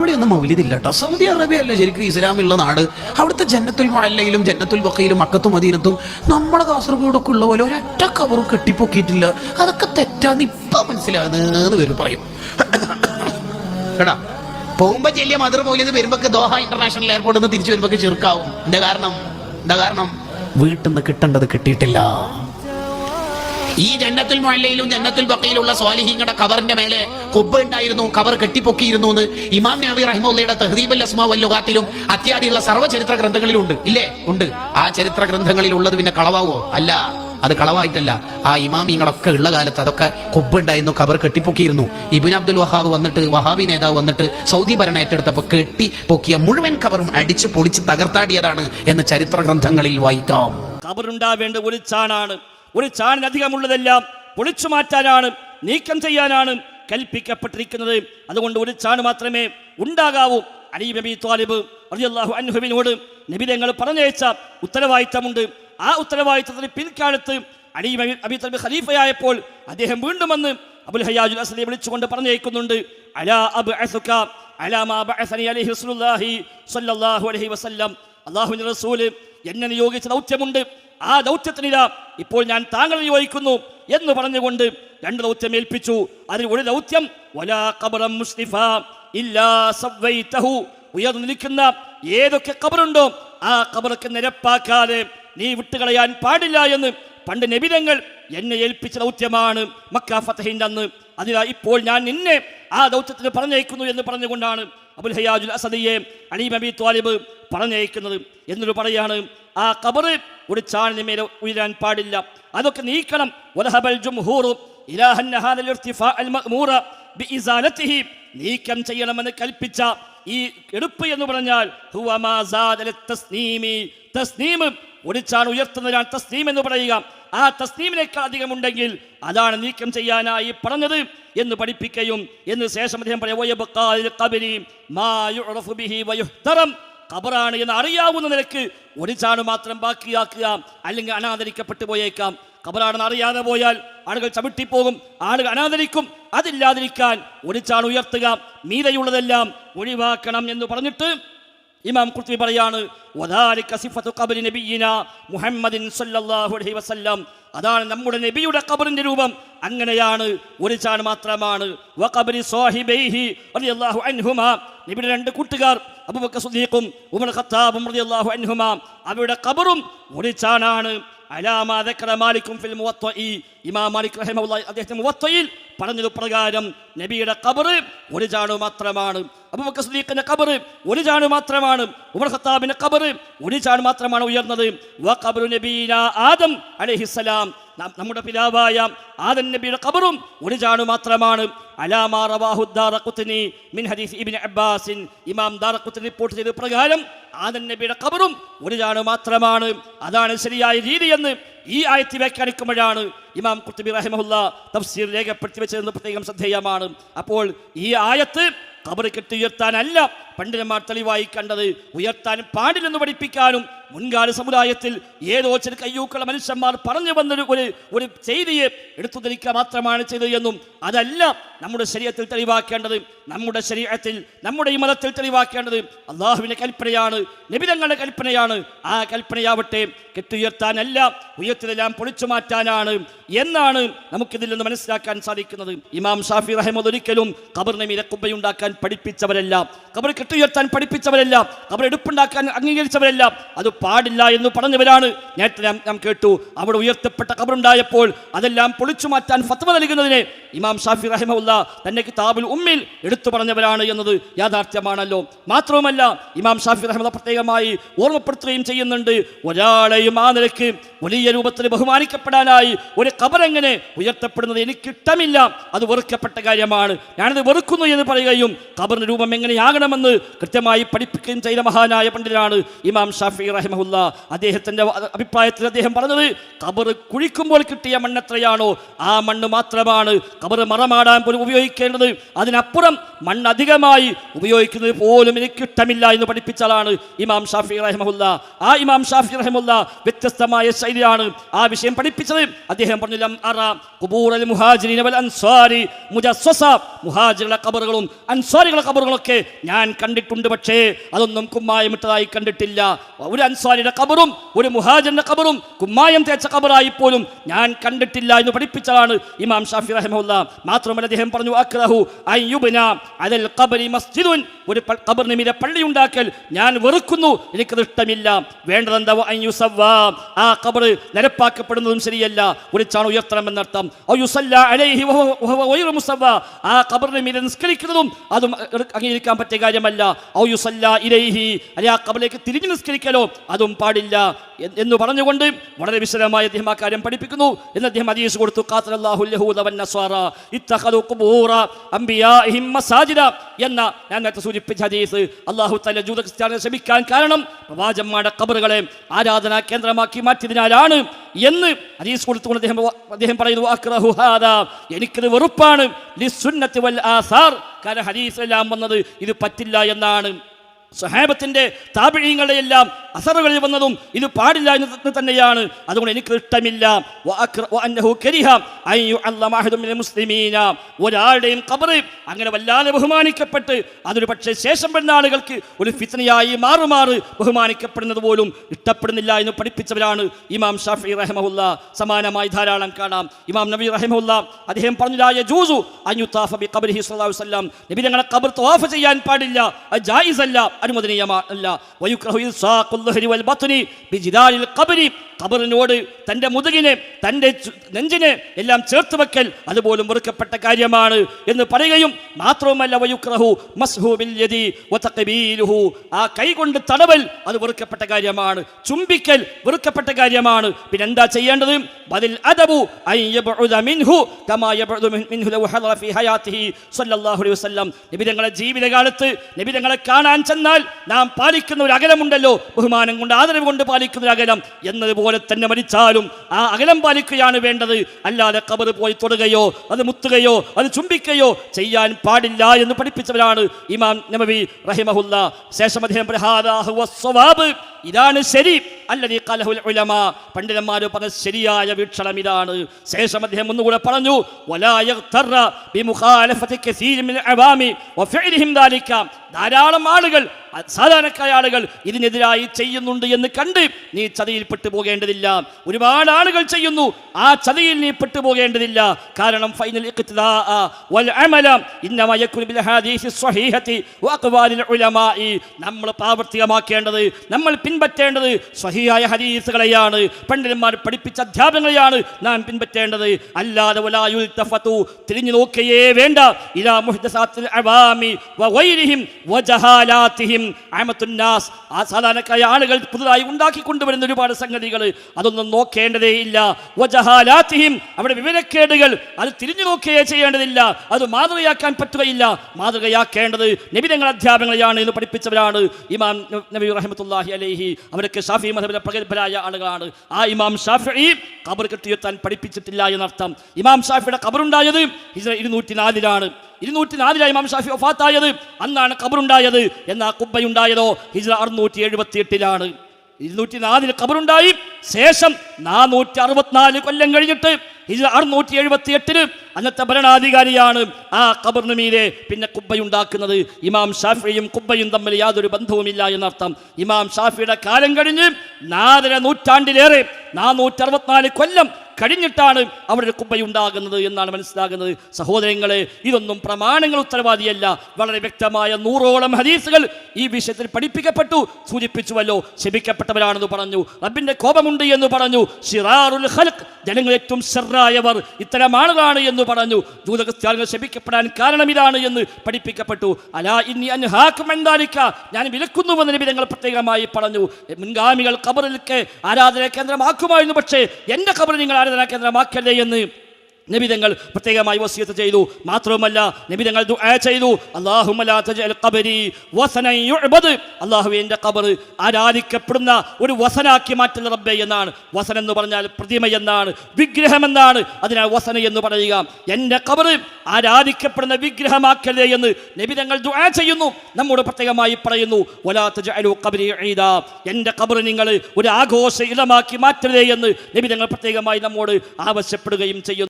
ഇവിടെയൊന്നും മൗലിദില്ല കേട്ടോ Saudi Arabia അല്ല ശരിക്കും ഇസ്ലാമുള്ള നാട്? അവിടുത്തെ ജന്നത്തുൽ മഴയിലും ജന്നത്തുൽ ബക്കയിലും മക്കത്തും മദീനത്തും നമ്മുടെ കാസർഗോഡൊക്കെ ഉള്ള പോലെ ഒരൊറ്റ കവറും കെട്ടിപ്പൊക്കിയിട്ടില്ല. അതൊക്കെ തെറ്റാന്ന് ഇപ്പൊ മനസ്സിലാകുന്നത് വരും പറയും. കേടാ പോകുമ്പോ ചെല്ലിയ മധുര മൗലിയത് വരുമ്പോ ദോഹ ഇന്റർനാഷണൽ എയർപോർട്ടിൽ നിന്ന് തിരിച്ചു വരുമ്പോ ചെറുക്കാവും. എന്താ കാരണം? എന്താ കാരണം? വീട്ടിൽ നിന്ന് കിട്ടേണ്ടത് കിട്ടിയിട്ടില്ല. ഈ ജന്നത്തുൽ മുഅല്ലയിലും ജന്നത്തുൽ ബക്കയിലുള്ള സ്വാലിഹിങ്ങളുടെ കവറിന്റെ മേലെ കുബ്ബ ഉണ്ടായിരുന്നു കവർ കെട്ടിപ്പൊക്കിയിരുന്നു എന്ന് ഇമാം നബി റഹിമുള്ളയുടെ തഹദീബുൽ അസ്മാ വല്ലുകാത്തിലും അത്യാദിയുള്ള സർവ ചരിത്ര ഗ്രന്ഥങ്ങളിലും ഉണ്ട് ഇല്ലേ? ഉണ്ട്. ആ ചരിത്ര ഗ്രന്ഥങ്ങളിൽ ഉള്ളത് പിന്നെ കളവാവോ? അല്ല. അത് കളവായിട്ടല്ല. ആ ഇമാമിങ്ങളൊക്കെ ഉള്ള കാലത്ത് അതൊക്കെ കുബ്ബ കബർ കെട്ടിപ്പൊക്കിയിരുന്നു. ഇബിൻ അബ്ദുൽ വഹാബ് വന്നിട്ട് വഹാബി നേതാവ് വന്നിട്ട് സൗദി ഭരണ ഏറ്റെടുത്തപ്പോൾ കെട്ടി പൊക്കിയ മുഴുവൻ കവറും അടിച്ച് പൊളിച്ച് തകർത്താടിയതാണ് എന്ന് ചരിത്ര ഗ്രന്ഥങ്ങളിൽ വായിക്കാം. കബറുണ്ടാവേണ്ട ഒരു ചാണാണ്. ഒരു ചാണിനധികമുള്ളതെല്ലാം പൊളിച്ചു മാറ്റാനാണ് നീക്കം ചെയ്യാനാണ് കൽപ്പിക്കപ്പെട്ടിരിക്കുന്നത്. അതുകൊണ്ട് ഒരു ചാണ് മാത്രമേ ഉണ്ടാകാവൂ. അലി നബി ത്വാലിബ് റളിയല്ലാഹു അൻഹുവിനോട് നബി തങ്ങൾ പറഞ്ഞയച്ച ഉത്തരവാദിത്തമുണ്ട്. ആ ഉത്തരവാദിത്തത്തിന് പിൽക്കാലത്ത് അലി അബി തലബ് ഖലീഫയായപ്പോൾ അദ്ദേഹം വീണ്ടും വന്ന് അബുൽ ഹയാജുൽ അസലി വിളിച്ചുകൊണ്ട് പറഞ്ഞയക്കുന്നുണ്ട്. അലാ അബ് അലാ മാ ബഅസനി അലൈഹി വസല്ലം. അല്ലാഹുവിൻ റസൂൽ എന്നെ യോഗിച്ച ദൗത്യമുണ്ട്? ആ ദൗത്യത്തിനില്ല ഇപ്പോൾ ഞാൻ താങ്കളെ യോഗിക്കുന്നു എന്ന് പറഞ്ഞുകൊണ്ട് രണ്ട് ദൗത്യം ഏൽപ്പിച്ചു. അതിൽ ഒരു ദൗത്യം മുസ്ലിഫ ഉയർന്നു നിൽക്കുന്ന ഏതൊക്കെ കബറുണ്ടോ ആ കബറൊക്കെ നിരപ്പാക്കാതെ നീ വിട്ടുകളയാൻ പാടില്ല എന്ന് പണ്ട് നബിതങ്ങൾ എന്നെ ഏൽപ്പിച്ച ദൗത്യമാണ് മക്ക ഫത്തഹിന്റെ അന്ന്. അതിനാൽ ഇപ്പോൾ ഞാൻ നിന്നെ ആ ദൗത്യത്തിന് പറഞ്ഞേക്കുന്നു എന്ന് പറഞ്ഞുകൊണ്ടാണ് അബുൽ ഹയാജുൽ അസദിയെ അനീം അബി ത്വാലിബ് പറഞ്ഞയക്കുന്നത് എന്നൊരു പറയാണ്. ആ കബറ് ഒരു ചാണിന് മേലെ ഉയരാൻ പാടില്ല. അതൊക്കെ നീക്കണം. വലഹബൽ നീക്കം ചെയ്യണമെന്ന് കൽപ്പിച്ച ഈ എടുപ്പ് എന്ന് പറഞ്ഞാൽ ചാൺ ഉയർത്തുന്നതിനാണ് തസ്നീം എന്ന് പറയുക. ആ തസ്നീമിനേക്കാൾ അധികമുണ്ടെങ്കിൽ അതാണ് നീക്കം ചെയ്യാനായി പറഞ്ഞത് എന്ന് പഠിപ്പിക്കുകയും എന്ന് ശേഷം അദ്ദേഹം പറയാം "വയബ്ഖാ ഖബരി മാ യുഅറഫു ബിഹി വയുഹ്തറം. ഖബറാണ് എന്ന് അറിയാവുന്ന നിലയ്ക്ക് ഒരു ചാണ് മാത്രം ബാക്കിയാക്കുക അല്ലെങ്കിൽ അനാദരിക്കപ്പെട്ടു പോയേക്കാം. ഖബറാണെന്ന് അറിയാതെ പോയാൽ ആളുകൾ ചവിട്ടിപ്പോകും ആളുകൾ അനാദരിക്കും. അതില്ലാതിരിക്കാൻ ഒരു ചാണ് ഉയർത്തുക മീതയുള്ളതെല്ലാം ഒഴിവാക്കണം എന്ന് പറഞ്ഞിട്ട് ഇമാം കുർത്തുബി പറയാണ് മുഹമ്മദിൻ സല്ലല്ലാഹു അലൈഹി വസല്ലം. അതാണ് നമ്മുടെ നബിയുടെ ഖബറിന്റെ രൂപം. അങ്ങനെയാണ് ഒരു ചാണ് മാത്രമാണ്. റളിയല്ലാഹു നബിയുടെ രണ്ട് കൂട്ടുകാർ അബൂബക്കർ സിദ്ദീഖും ഉമർ ഖത്താബും റളിയല്ലാഹു അൻഹുമാ. അവരുടെ ഖബറും ഒരു ചാണാണ് അലാമാ ദക്കറ മാലിക്കും ഫിൽ മുവത്തഇ ഇമാം മാലിക് റഹിമഹുല്ലാഹി അദ്ദേഹത്തിന്റെ മുവത്തയിൽ പറഞ്ഞത് പ്രകാരം നബിയുടെ ഖബറ് ഒരു ചാണു മാത്രമാണ്. അബൂബക്കർ സിദ്ദീഖിന്റെ ഖബറ് ഒരു ചാണു മാത്രമാണ്. ഉമർ ഖത്താബിന്റെ ഖബറ് ഒരു ചാണു മാത്രമാണ് ഉയർന്നത്. ആദം അലൈഹിസ്സലാം നമ്മുടെ പിതാവായ ആദൻ നബിയുടെ കബറും ഒരു ചാണു മാത്രമാണ്. അലാമാ മിൻ ഇബ്നു അബ്ബാസിൻ. ഇമാം റിപ്പോർട്ട് ചെയ്ത പ്രകാരം ആദൻ നബിയുടെ ഖബറും ഒരു ചാണു മാത്രമാണ്. അതാണ് ശരിയായ രീതി എന്ന് ഈ ആയത്തി വ്യാഖ്യാനിക്കുമ്പോഴാണ് ഇമാം കുത്തുബി റഹിമഹുല്ല തഫ്സീർ രേഖപ്പെടുത്തി വെച്ചതെന്ന് പ്രത്യേകം ശ്രദ്ധേയമാണ്. അപ്പോൾ ഈ ആയത്ത് കബറ് കെട്ടി ഉയർത്താനല്ല പണ്ഡിതന്മാർ തെളിവായി കണ്ടത്. ഉയർത്താൻ പാടില്ലെന്ന് പഠിപ്പിക്കാനും മുൻകാല സമുദായത്തിൽ ഏതോ ചില കയ്യൂക്കള മനുഷ്യന്മാർ പറഞ്ഞു വന്നൊരു ഒരു ഒരു ചെയ്തിയെ എടുത്തു ധരിക്കുക മാത്രമാണ് ചെയ്തത് എന്നും അതല്ല നമ്മുടെ ശരീരത്തിൽ തെളിവാക്കേണ്ടത് നമ്മുടെ ശരീരത്തിൽ നമ്മുടെ ഈ മതത്തിൽ തെളിവാക്കേണ്ടത് അള്ളാഹുവിന്റെ കൽപ്പനയാണ് നിബിതങ്ങളുടെ കൽപ്പനയാണ്. ആ കൽപ്പനയാവട്ടെ കെട്ടുയർത്താനല്ല ഉയർത്തിലെല്ലാം പൊളിച്ചു മാറ്റാനാണ്. എന്നാണ് നമുക്കിതിൽ നിന്ന് മനസ്സിലാക്കാൻ സാധിക്കുന്നത്. ഇമാം ഷാഫി റഹ്മദ് ഒരിക്കലും ഖബറിനെ മീതെ കുബ്ബയുണ്ടാക്കാൻ പഠിപ്പിച്ചവരല്ല. ഖബർ കെട്ടുയർത്താൻ പഠിപ്പിച്ചവരല്ല. ഖബർ എടുപ്പുണ്ടാക്കാൻ അംഗീകരിച്ചവരല്ല. അത് പാടില്ല എന്ന് പറഞ്ഞവരാണ്. നേരത്തെ നാം കേട്ടു. അവിടെ ഉയർത്തപ്പെട്ട ഖബറുണ്ടായപ്പോൾ അതെല്ലാം പൊളിച്ചു മാറ്റാൻ ഫത്വ നൽകുന്നതിനെ ഇമാം ഷാഫി റഹിമുല്ല തന്റെ കിതാബിൽ ഉമ്മിൽ എടുത്തു പറഞ്ഞവരാണ് എന്നത് യാഥാർത്ഥ്യമാണല്ലോ. മാത്രവുമല്ല ഇമാം ഷാഫി റഹ്മ പ്രത്യേകമായി ഓർമ്മപ്പെടുത്തുകയും ചെയ്യുന്നുണ്ട്. ഒരാളെയും ആ നിലയ്ക്ക് വലിയ രൂപത്തിൽ ബഹുമാനിക്കപ്പെടാനായി ഒരു ഖബർ എങ്ങനെ ഉയർത്തപ്പെടുന്നത് എനിക്ക് ഇഷ്ടമില്ല അത് വെറുക്കപ്പെട്ട കാര്യമാണ്. ഞാനത് വെറുക്കുന്നു എന്ന് പറയുകയും ഖബറിന്റെ രൂപം എങ്ങനെയാകണമെന്ന് കൃത്യമായി പഠിപ്പിക്കുകയും ചെയ്ത മഹാനായ പണ്ഡിതനാണ് ഇമാം ഷാഫി റഹിമഹുല്ല. അദ്ദേഹത്തിന്റെ അഭിപ്രായത്തിൽ അദ്ദേഹം പറഞ്ഞത് കബർ കുഴിക്കുമ്പോൾ കിട്ടിയ മണ്ണ് എത്രയാണോ ആ മണ്ണ് മാത്രമാണ് കബർ മറമാടാൻ പോലും ഉപയോഗിക്കേണ്ടത്. അതിനപ്പുറം മണ്ണ് അധികമായി ഉപയോഗിക്കുന്നത് പോലും എനിക്ക് ഇഷ്ടമില്ല എന്ന് പഠിപ്പിച്ചാലാണ് ഇമാം ഷാഫി റഹിമഹുല്ല. ആ ഇമാം ഷാഫി റഹിമുല്ല വ്യത്യസ്തമായ ശൈലിയാണ് ആ വിഷയം പഠിപ്പിച്ചത്. അദ്ദേഹം പറഞ്ഞു ലം അറ കുബൂറൽ മുഹാജിരിൻ വൽ അൻസ്വാരി മുജസ്സസ മുഹാജിറുടെ ഖബറുകളും അൻസ്വാരികളുടെ ഖബറുകളൊക്കെ ഞാൻ കണ്ടിട്ടുണ്ട് പക്ഷേ അതൊന്നും കുമ്മായം ഇട്ടതായി കണ്ടിട്ടില്ല. ഒരു അൻസ്വാരിയുടെ ഖബറും ഒരു മുഹാജിറിന്റെ ഖബറും കുമ്മായം തേച്ച ഖബറായി പോലും ഞാൻ കണ്ടിട്ടില്ല എന്ന് പഠിപ്പിച്ചതാണ് ഇമാം ഷാഫി റഹമുല്ല മാത്രമല്ല അദ്ദേഹം പറഞ്ഞു അക്രഹു അയ്യുബന അലൽ ഖബരി മസ്ജിദുൻ. ഒരു കബറിന് മീതെ പള്ളി ഉണ്ടാക്കൽ ഞാൻ വെറുക്കുന്നു. എനിക്കത് ഇഷ്ടമില്ല. വേണ്ടതെന്താ? ആ ഖബർ നിരപ്പാക്കപ്പെടുന്നതും ശരിയല്ല. ഒരിച്ചാണ് ഉയർത്തണം എന്നർത്ഥം ഔ യുസല്ല അലൈഹി വഹുവ- വഹുവ ഗൈറു ആ ഖബറിന് മീരെ നിസ്കരിക്കുന്നതും അതും അംഗീകരിക്കാൻ പറ്റിയ കാര്യമല്ല. ഔ യുസല്ല ഇലൈഹി. അല്ലെ ആ ഖബറിലേക്ക് തിരിഞ്ഞു നിസ്കരിക്കലോ അതും പാടില്ല എന്ന് പറഞ്ഞുകൊണ്ട് വളരെ വിശദമായി അദ്ദേഹം ആ കാര്യം പഠിപ്പിക്കുന്നു. എന്ന് അദ്ദേഹം ഹദീസ് കൊടുത്തു. എന്ന ഞാൻ നേരത്തെ സൂചിപ്പിച്ച ഹദീസ്. അല്ലാഹു തല ജൂത ക്രിസ്ത്യാനികളെ ശമിക്കാൻ കാരണം പ്രവാചകന്മാരുടെ ഖബറുകളെ ആരാധനാ കേന്ദ്രമാക്കി മാറ്റിയതിനാലാണ് എന്ന് ഹദീസ് കൊടുത്തുകൊണ്ട് അദ്ദേഹം അദ്ദേഹം പറയുന്നു അക്രഹു ഹാദാ. എനിക്കത് വെറുപ്പാണ്. ലിസുന്നത്തി വൽ ആസാർ. കാരണം ഹദീസിലെല്ലാം വന്നത് ഇത് പറ്റില്ല എന്നാണ്. സഹാബത്തിന്റെ താപിഴയങ്ങളുടെ എല്ലാം അസറുകളിൽ വന്നതും ഇത് പാടില്ല എന്ന് തന്നെയാണ്. അതുകൊണ്ട് എനിക്ക് ഇഷ്ടമില്ല. ഒരാളുടെയും കബറ് അങ്ങനെ വല്ലാതെ ബഹുമാനിക്കപ്പെട്ട് അതൊരു പക്ഷേ ശേഷം പെടുന്ന ആളുകൾക്ക് ഒരു ഫിത്തനയായി മാറുമാറ് ബഹുമാനിക്കപ്പെടുന്നത് പോലും ഇഷ്ടപ്പെടുന്നില്ല എന്ന് പഠിപ്പിച്ചവരാണ് ഇമാം ഷാഫി റഹമുല്ല സമാനമായി ധാരാളം കാണാം. ഇമാം നബി റഹമുല്ല അദ്ദേഹം പറഞ്ഞതായ ജൂസു അഞ്ഞു ബി ഖബറിഹി സ്വല്ലല്ലാഹു അലൈഹി വസല്ലം. നബി ഞങ്ങളെ കബർ തവാഫ് ചെയ്യാൻ പാടില്ല. അത് ജായിസ് ഖബരി. ഖബറിനോട് തന്റെ മുതുകിനെ തന്റെ നെഞ്ചിനെ എല്ലാം ചേർത്ത് വെക്കൽ അതുപോലും വെറുക്കപ്പെട്ട കാര്യമാണ് എന്ന് പറയുകയും മാത്രവുമല്ല വയുക്രഹു മസ്ഹു ആ കൈ കൊണ്ട് തടവൽ അത് വെറുക്കപ്പെട്ട കാര്യമാണ്. ചുംബിക്കൽ വെറുക്കപ്പെട്ട കാര്യമാണ്. പിന്നെ എന്താ ചെയ്യേണ്ടത്? ബദിൽ അദബു മിൻഹു മിൻഹു ലൗ ഫീ ഹയാത്തിഹി സല്ലല്ലാഹു അലൈഹി വസല്ലം. നബി തങ്ങളുടെ ജീവിതകാലത്ത് നബി തങ്ങളെ കാണാൻ ചെന്നാൽ നാം പാലിക്കുന്ന ഒരു അകലമുണ്ടല്ലോ. ബഹുമാനം കൊണ്ട് ആദരവ് കൊണ്ട് പാലിക്കുന്ന ഒരു അകലം. എന്നതുപോലെ തന്നെ മരിച്ചാലും ആ അകലം പാലിക്കുകയാണ് വേണ്ടത്. അല്ലാതെ കബർ പോയി തൊടുകയോ അത് മുത്തുകയോ അത് ചുംബിക്കുകയോ ചെയ്യാൻ പാടില്ല എന്ന് പഠിപ്പിച്ചവരാണ് ഇമാം നബവി റഹിമഹുല്ല. ശേഷം അദ്ദേഹം പറയും, "ഹാദാ ഇതാണ് ശരി. അല്ലതി കലഹുൽ ഉലമ. പണ്ഡിതന്മാർ പറഞ്ഞ ശരിയായ വീക്ഷണം ഇതാണ്. ശേഷം അദ്ദേഹം ഒന്നുകൂടെ പറഞ്ഞു ധാരാളം ആളുകൾ സാധാരണക്കായ ആളുകൾ ഇതിനെതിരായി ചെയ്യുന്നുണ്ട് എന്ന് കണ്ട് നീ ചതിയിൽ പെട്ടുപോകേണ്ടതില്ല. ഒരുപാട് ആളുകൾ ചെയ്യുന്നു ആ ചതിയിൽ നീ പെട്ടുപോകേണ്ടതില്ല. കാരണം ഫൈനൽ നമ്മൾ പ്രാവർത്തികമാക്കേണ്ടത് നമ്മൾ പിൻപറ്റേണ്ടത് സ്വഹിയായ ഹദീസുകളെയാണ്. പണ്ഡിതന്മാർ പഠിപ്പിച്ച അധ്യാപനങ്ങളെയാണ് നാം പിൻപറ്റേണ്ടത്. അല്ലാതെ തിരിഞ്ഞു നോക്കുകയേ വേണ്ട. ഇലാ മുഹ്ദസാത്തിൽ അവാമി വഗൈരിഹിം അമത്തുന്നാസ് ആ സാധാരണക്കായ ആളുകൾ പുതുതായി ഉണ്ടാക്കി കൊണ്ടുവരുന്ന ഒരുപാട് സംഗതികൾ അതൊന്നും നോക്കേണ്ടതേ ഇല്ല. വജഹാലാത്തിഹിം. അവിടെ വിവരക്കേടുകൾ. അത് തിരിഞ്ഞു നോക്കുകയേ ചെയ്യേണ്ടതില്ല. അത് മാതൃകയാക്കാൻ പറ്റുകയില്ല. മാതൃകയാക്കേണ്ടത് നബിതങ്ങൾ അധ്യാപനങ്ങളെയാണ് എന്ന് പഠിപ്പിച്ചവരാണ്. ഇമാം നബി റഹമത്തുല്ലാഹി അലൈഹി. അവരൊക്കെ ഷാഫി മതബിലെ പ്രഗത്ഭരായ ആളുകളാണ്. ആ ഇമാം ഷാഫി ഖബർ കെട്ടിയെത്താൻ പഠിപ്പിച്ചിട്ടില്ല എന്നർത്ഥം. ഇമാം ഷാഫിയുടെ ഖബറുണ്ടായത് ഹിജ്റ ഇരുന്നൂറ്റി നാലിലാണ് ഇരുന്നൂറ്റി നാലിലാണ് ഇമാം ഷാഫി ഒഫാത്തായത് അന്നാണ് ഖബറുണ്ടായത്. എന്നാ കുബ്ബയുണ്ടായതോ? ഹിജ്റ അറുന്നൂറ്റി എഴുപത്തി എട്ടിലാണ് ഇരുന്നൂറ്റി നാലിൽ ഖബറുണ്ടായി. ശേഷം നാനൂറ്റി അറുപത്തിനാല് കൊല്ലം കഴിഞ്ഞിട്ട് ഇത് അറുന്നൂറ്റി എഴുപത്തി എട്ടിന് അന്നത്തെ ഭരണാധികാരിയാണ് ആ ഖബറിന് മീതെ പിന്നെ കുബ്ബയുണ്ടാക്കുന്നത്. ഇമാം ഷാഫിയും കുബ്ബയും തമ്മിൽ യാതൊരു ബന്ധവുമില്ല എന്നർത്ഥം. ഇമാം ഷാഫിയുടെ കാലം കഴിഞ്ഞ് നാലര നൂറ്റാണ്ടിലേറെ നാനൂറ്റി അറുപത്തിനാല് കൊല്ലം കഴിഞ്ഞിട്ടാണ് അവരുടെ ഒരു കുബ്ബയുണ്ടാകുന്നത് എന്നാണ് മനസ്സിലാകുന്നത്. സഹോദരങ്ങളെ ഇതൊന്നും പ്രമാണങ്ങൾ ഉത്തരവാദിയല്ല. വളരെ വ്യക്തമായ നൂറോളം ഹദീസുകൾ ഈ വിഷയത്തിൽ പഠിപ്പിക്കപ്പെട്ടു. സൂചിപ്പിച്ചുവല്ലോ ശപിക്കപ്പെട്ടവരാണെന്ന് പറഞ്ഞു. റബ്ബിന്റെ കോപമുണ്ട് എന്ന് പറഞ്ഞു. ഷിറാറുൽ ഖൽഖ് ജനങ്ങൾ ഏറ്റവും ഷെറായവർ ഇത്തരം ആളുകളാണ് എന്ന് പറഞ്ഞു. ജൂതക്രിസ്ത്യാനികൾ ശപിക്കപ്പെടാൻ കാരണം ഇതാണ് എന്ന് പഠിപ്പിക്കപ്പെട്ടു. അലാ ഇനി അനുഹാക്കും എന്താലിക്ക ഞാൻ വിലക്കുന്നുവെന്ന് നബി ഞങ്ങൾ പ്രത്യേകമായി പറഞ്ഞു. മുൻഗാമികൾ കബറിലേക്ക് ആരാധന കേന്ദ്രമാക്കുമായിരുന്നു. പക്ഷേ എന്റെ കബറിൽ നിങ്ങൾ ആരാധനാ കേന്ദ്രമാക്കല്ലേ എന്ന് നബിതങ്ങൾ പ്രത്യേകമായി വസിയത്ത് ചെയ്തു. മാത്രവുമല്ല നബിതങ്ങൾ ചെയ്തു. അള്ളാഹു എന്റെ കബർ ആരാധിക്കപ്പെടുന്ന ഒരു വസനാക്കി മാറ്റുന്ന റബ്ബേ എന്നാണ്. വസൻ എന്ന് പറഞ്ഞാൽ പ്രതിമ എന്നാണ് വിഗ്രഹം എന്നാണ്. അതിനാൽ വസന എന്ന് പറയുക എന്റെ കബർ ആരാധിക്കപ്പെടുന്ന വിഗ്രഹമാക്കരുതേ എന്ന് നബിതങ്ങൾ ചെയ്യുന്നു. നമ്മോട് പ്രത്യേകമായി പറയുന്നു എന്റെ കബർ നിങ്ങൾ ഒരു ആഘോഷ ഇടമാക്കി മാറ്റരുതേ എന്ന് നബിതങ്ങൾ പ്രത്യേകമായി നമ്മോട് ആവശ്യപ്പെടുകയും ചെയ്യുന്നു.